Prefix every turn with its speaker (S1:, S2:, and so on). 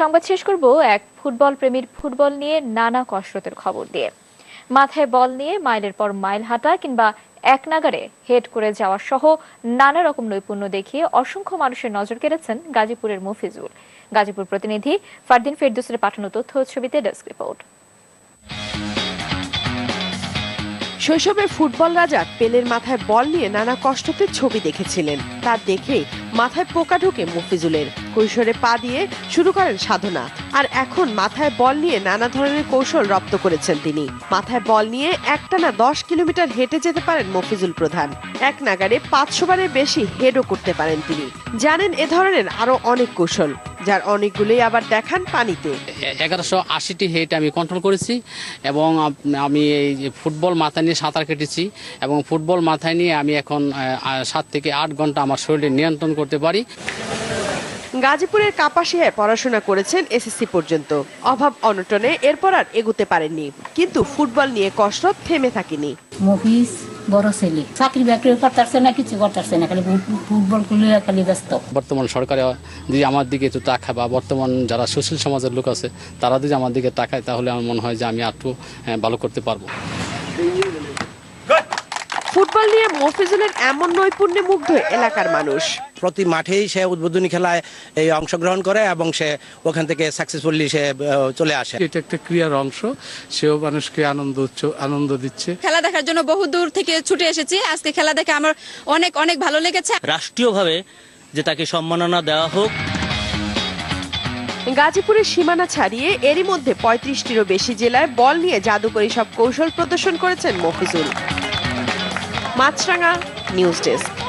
S1: সংবাদ শেষ করব এক ফুটবল প্রেমীর ফুটবল নিয়ে নানা কসরতের খবর দিয়ে। মাথায় বল নিয়ে মাইলের পর মাইল হাঁটা কিংবা এক নাগারে হেড করে যাওয়া সহ নানা রকম নৈপুণ্য দেখিয়ে অসংখ্য মানুষের নজর কেড়েছেন গাজীপুরের মফিজুল। গাজীপুর প্রতিনিধি ফারদিন ফেরদুসের পাঠানো তথ্য ছবিতে ডেস্ক রিপোর্ট।
S2: শৈশবে ফুটবল রাজা পেলের মাথায় বল নিয়ে নানা কষ্টতে ছবি দেখেছিলেন। তা দেখে মাথায় পোকা ঢুকে মফিজুলের। কৈশোরে পা দিয়ে শুরু করেন সাধনা। আর এখন মাথায় বল নিয়ে নানা ধরনের কৌশল রপ্ত করেছেন তিনি। মাথায় বল নিয়ে একটানা দশ কিলোমিটার হেঁটে যেতে পারেন মফিজুল প্রধান। এক নাগারে পাঁচশো বারের বেশি হেডও করতে পারেন তিনি। জানেন এ ধরনের আরও অনেক কৌশল। যার অনেকগুলোই আবার দেখান পানিতে।
S3: এগারোশো আশিটি হেড আমি কন্ট্রোল করেছি এবং আমি এই যে ফুটবল মাথায় নিয়ে সাঁতার কেটেছি এবং ফুটবল মাথায় নিয়ে আমি এখন সাত থেকে আট ঘণ্টা আমার শরীরে নিয়ন্ত্রণ করতে পারি।
S2: গাজীপুরের কাপাসিয়ায় পড়াশোনা করেছেন এসএসসি পর্যন্ত। অভাব অনটনে এরপর আর এগুতে পারেননি। কিন্তু ফুটবল নিয়ে কসরত থেমে থাকেনি।
S4: মফিস বড় ছেলে। চাকরি বাকরি করতেছে না, কিছু করতেছে না, খালি ফুটবল খেলে খালি ব্যস্ত।
S3: বর্তমান সরকারে যদি আমার দিকে একটু তাকায় বা বর্তমান যারা সুশীল সমাজের লোক আছে, তারা যদি আমার দিকে তাকায়, তাহলে আমার মনে হয় যে আমি একটু ভালো করতে পারব।
S2: ফুটবল নিয়ে মফিজুলের এমন নৈপুণ্যে মুগ্ধ এলাকার মানুষ।
S5: প্রতি মাঠেই সে উদ্বোধনী খেলায় এই অংশগ্রহণ করে এবং সে ওখান থেকে সাকসেসফুলি সে চলে আসে।
S6: এটা একটা ক্রিয়ার অংশ সেও মানুষকে আনন্দ উচ্চ- আনন্দ দিচ্ছে।
S7: খেলা দেখার জন্য বহু দূর থেকে ছুটে এসেছি। আজকে খেলা দেখে আমার অনেক অনেক ভালো লেগেছে।
S8: রাষ্ট্রীয়ভাবে যে তাকে সম্মাননা দেওয়া হোক।
S2: গাজীপুরের সীমানা ছাড়িয়ে এরই মধ্যে পঁয়ত্রিশটিরও বেশি জেলায় বল নিয়ে জাদুকরী সব কৌশল প্রদর্শন করেছেন মফিজুল। মাছরাঙা নিউজ ডেস্ক।